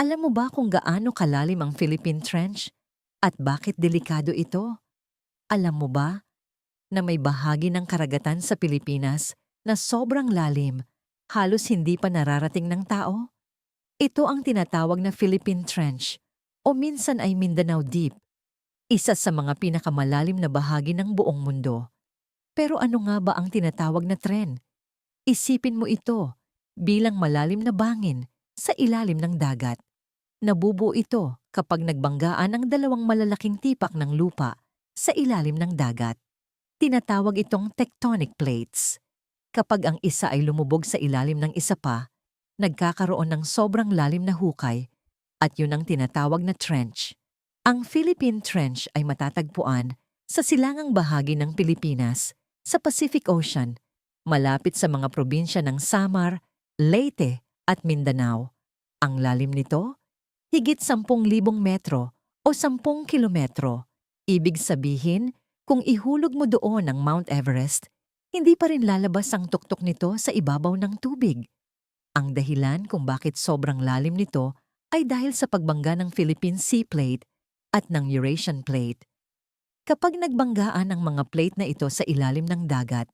Alam mo ba kung gaano kalalim ang Philippine Trench? At bakit delikado ito? Alam mo ba na may bahagi ng karagatan sa Pilipinas na sobrang lalim, halos hindi pa nararating ng tao? Ito ang tinatawag na Philippine Trench o minsan ay Mindanao Deep, isa sa mga pinakamalalim na bahagi ng buong mundo. Pero ano nga ba ang tinatawag na tren? Isipin mo ito bilang malalim na bangin sa ilalim ng dagat. Nabubuo ito kapag nagbanggaan ang dalawang malalaking tipak ng lupa sa ilalim ng dagat. Tinatawag itong tectonic plates. Kapag ang isa ay lumubog sa ilalim ng isa pa, nagkakaroon ng sobrang lalim na hukay at yun ang tinatawag na trench. Ang Philippine Trench ay matatagpuan sa silangang bahagi ng Pilipinas sa Pacific Ocean, malapit sa mga probinsya ng Samar, Leyte at Mindanao. Ang lalim nito, higit 10,000 metro o 10 kilometro. Ibig sabihin, kung ihulog mo doon ang Mount Everest, hindi pa rin lalabas ang tuktok nito sa ibabaw ng tubig. Ang dahilan kung bakit sobrang lalim nito ay dahil sa pagbangga ng Philippine Sea Plate at ng Eurasian Plate. Kapag nagbanggaan ang mga plate na ito sa ilalim ng dagat,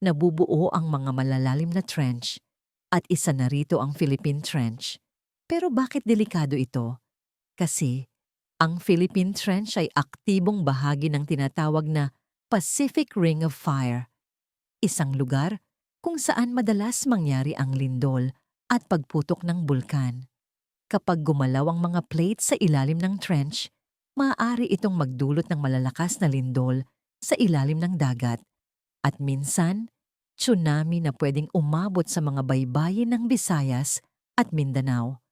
nabubuo ang mga malalalim na trench at isa na rito ang Philippine Trench. Pero bakit delikado ito? Kasi ang Philippine Trench ay aktibong bahagi ng tinatawag na Pacific Ring of Fire, isang lugar kung saan madalas mangyari ang lindol at pagputok ng bulkan. Kapag gumalaw ang mga plates sa ilalim ng trench, maaari itong magdulot ng malalakas na lindol sa ilalim ng dagat at minsan, tsunami na pwedeng umabot sa mga baybayin ng Visayas at Mindanao.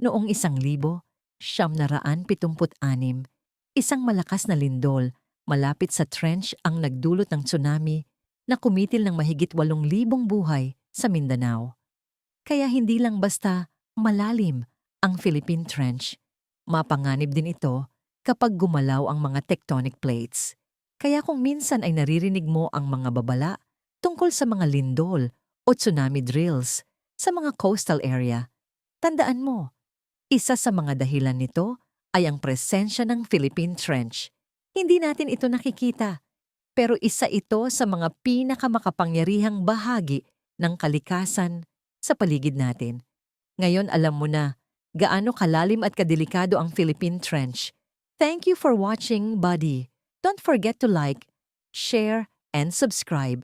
Noong isang libo, siyam na raan pitumput anim, isang malakas na lindol malapit sa trench ang nagdulot ng tsunami na kumitil ng mahigit walong libong buhay sa Mindanao. Kaya hindi lang basta malalim ang Philippine Trench, mapanganib din ito kapag gumalaw ang mga tectonic plates. Kaya kung minsan ay naririnig mo ang mga babala tungkol sa mga lindol o tsunami drills sa mga coastal area, tandaan mo, isa sa mga dahilan nito ay ang presensya ng Philippine Trench. Hindi natin ito nakikita, pero isa ito sa mga pinakamakapangyarihang bahagi ng kalikasan sa paligid natin. Ngayon alam mo na gaano kalalim at kadelikado ang Philippine Trench. Thank you for watching, buddy. Don't forget to like, share, and subscribe